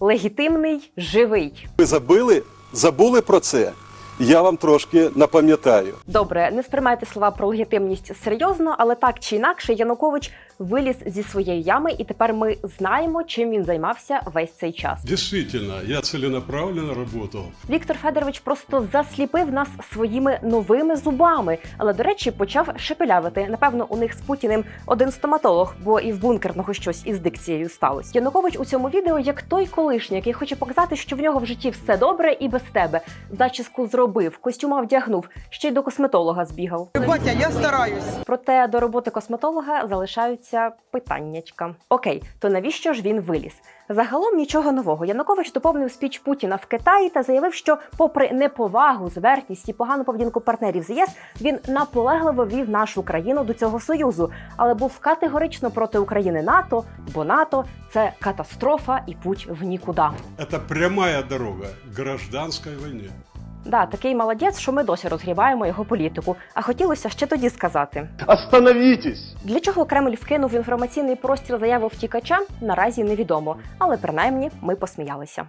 легітимний, живий. Ви забили, забули про це? Я вам трошки напам'ятаю. Добре, не сприймайте слова про легітимність серйозно, але так чи інакше, Янукович виліз зі своєї ями, і тепер ми знаємо, чим він займався весь цей час. Действительно, я целенаправленно работал. Віктор Федорович просто засліпив нас своїми новими зубами, але до речі, почав шепелявити. Напевно, у них з Путіним один стоматолог, бо і в бункерного щось із дикцією сталося. Янукович у цьому відео як той колишній, який хоче показати, що в нього в житті все добре і без тебе. Зачіску зробив, костюма вдягнув, ще й до косметолога збігав. Батя, я стараюсь. Проте до роботи косметолога залишаються питаннячка. Окей, то навіщо ж він виліз? Загалом нічого нового. Янукович доповнив спіч Путіна в Китаї та заявив, що, попри неповагу, зверхність і погану поведінку партнерів з ЄС, він наполегливо вів нашу країну до цього союзу, але був категорично проти України НАТО, бо НАТО це катастрофа і путь в нікуди. Это прямая дорога к гражданской войне. Да, такий молодець, що ми досі розгріваємо його політику. А хотілося ще тоді сказати. Остановітесь! Для чого Кремль вкинув інформаційний простір заяву втікача, наразі невідомо, але принаймні ми посміялися.